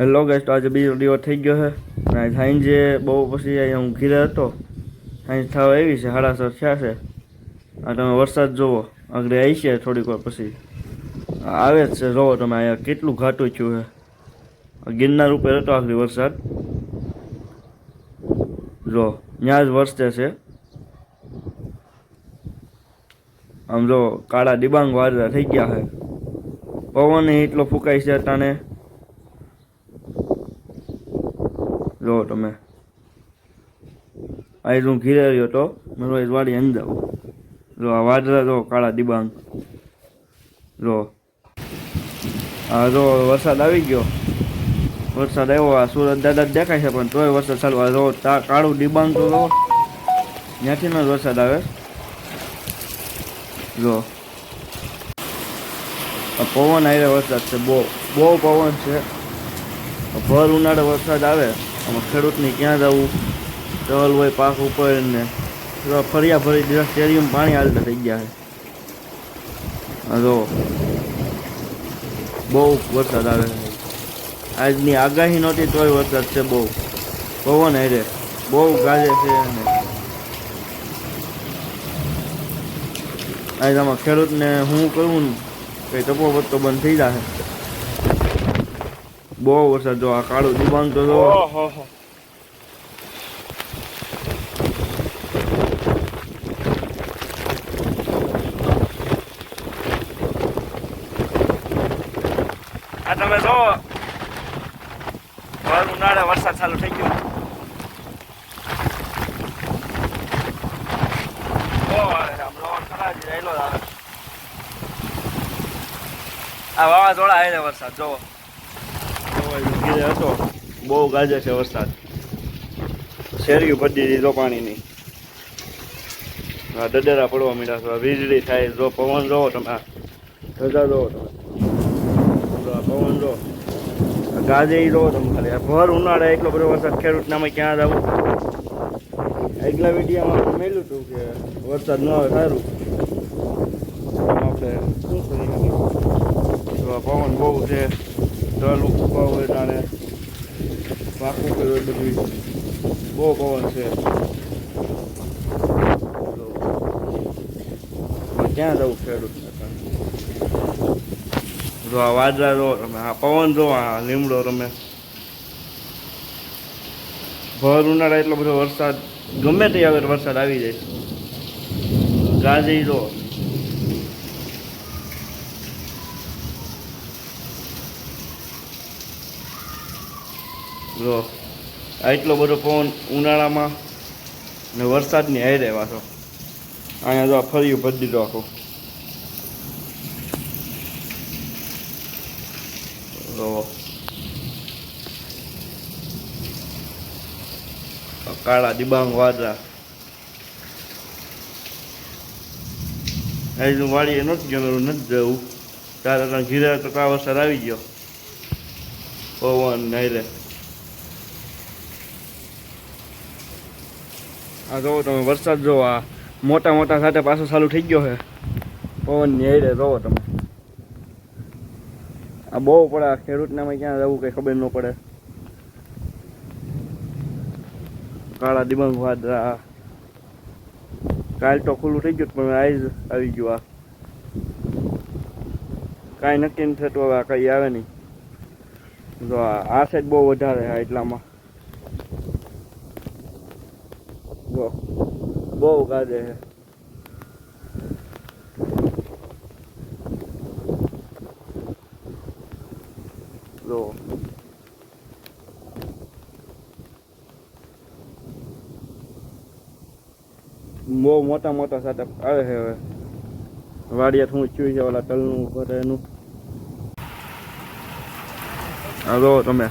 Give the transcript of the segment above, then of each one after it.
Hello guest આજે બીજો દિવસ થઈ ગયો છે. અને સાંજે બહુ પછી અહીંયા હું ઘીરે હતો. સાંજ થવા આવી છે હાડાસર થયા છે. આ તમે વરસાદ જુઓ આગળ આવી છે થોડીક વાર પછી. આવે જ છે જુઓ તમે અહીંયા કેટલું ઘાટું થયું છે. ગિરનાર ઉપર હતો આખરી વરસાદ. જો ત્યાં જ વરસે છે. આમ જો કાળા ડિબાંગ વાદળા થઈ ગયા છે. પવન એટલો ફૂંકાય છે અટાણે જો તમે આજ હું ઘીરે રહ્યો તો મારો વાડી અંદર જો આ વાદળા જો કાળા ડિબાંગ. જો આ જો વરસાદ આવી ગયો. વરસાદ આવ્યો, આ સુરત દાદા દેખાય છે, પણ તોય વરસાદ ચાલુ. આ જો તા કાળું ડિબાંગ તો જો ત્યાંથી જ વરસાદ આવે. જો પવન આવે વરસાદ છે, બહુ બહુ પવન છે. ભર ઉનાળે વરસાદ આવે. ખેડૂતને ક્યાં જવું? ચલ હોય, પાક ઉપર ને એવા ફરિયા ફરી દીધા સ્ટેડિયમ પાણી હાલતા થઈ ગયા છે. આ જો, બહુ વરસાદ આવે છે. આજની આગાહી નહોતી તોય વરસાદ છે બહુ. પવન હારે, બહુ ગાજે છે અને આજ આમાં ખેડૂતને હું કરું ને, કઈ ટપો પત્તો બંધ થઈ જશે. બહુ વરસાદ જો, આ કાળું દિબાંગ તો જો. આ તમે જો ભર ઉનાળે વરસાદ ચાલુ થઈ ગયો. આ. વાવાઝોડા આવે છે વરસાદ જોવો હતો બહુ ગાજે છે વરસાદ. શેરીઓ પડી દીધો પાણીની. આ દડેરા પડવા મીડા છે. વીજળી થાય. જો પવન જોવો તમે. ધજા જોવો તમે. પવન જો ગાજે ઈ જોવો તમે ખાલી. ભર ઉનાળે એટલો બધો વરસાદ ખેડૂતના અમે ક્યાં જવું આગલા વિડીયામાં મેલું હતું કે વરસાદ ન આવે, સારું. આપણે શું કરી પવન બહુ છે. તલ ઉપર હોય તાણે પાકું કર્યું હોય બધું. બહુ પવન છે. ક્યાં જવું ખેડૂત જો આ વાદળા જો તમે, આ પવન જો, આ લીમડો તમે. ભર ઉનાળા એટલો બધો વરસાદ ગમે તે આવે વરસાદ આવી જાય. ગાજે જો. જો આટલો બધો પવન ઉનાળામાં ને વરસાદની હાઈ રહેવા છો અહીંયા જો આ ફર્યું ભરી દીધો આખું. જો. કાળા દિબાંગ વાદળા. વાળી એ નથી ગયેલું નથી જવું. તારે ઘીરે તો તા વરસાદ આવી ગયો. પવન નાયરે આ જોવો તમે, વરસાદ જોવો, આ મોટા મોટા સાથે પાછો ચાલુ થઈ ગયો છે. પવનની હારે જોવો તમે. આ બહુ પડે ખેડૂતને અમે ક્યાં જવું કઈ ખબર ન પડે. કાળા દિબંગ વાદરા કાલ તો ખુલ્લું થઈ ગયું, પણ આજ આવી ગયું આ. કાંઈ નક્કી નથી થતું, હવે આ કઈ આવે નહીં. જો આ આ સાઈડ બહુ વધારે આ એટલામાં. જો બહુ ગાજે છે. જો. બહુ મોટા મોટા સાથે આવે છે હવે. વાડિયા હું ચૂઈ છે ઓલા તલનું કરે એનું. હા જો તમે.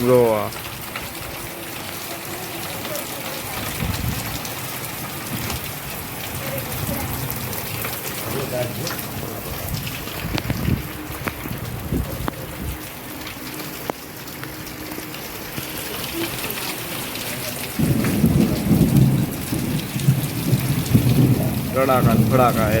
જો રડાકા ફડાકા એ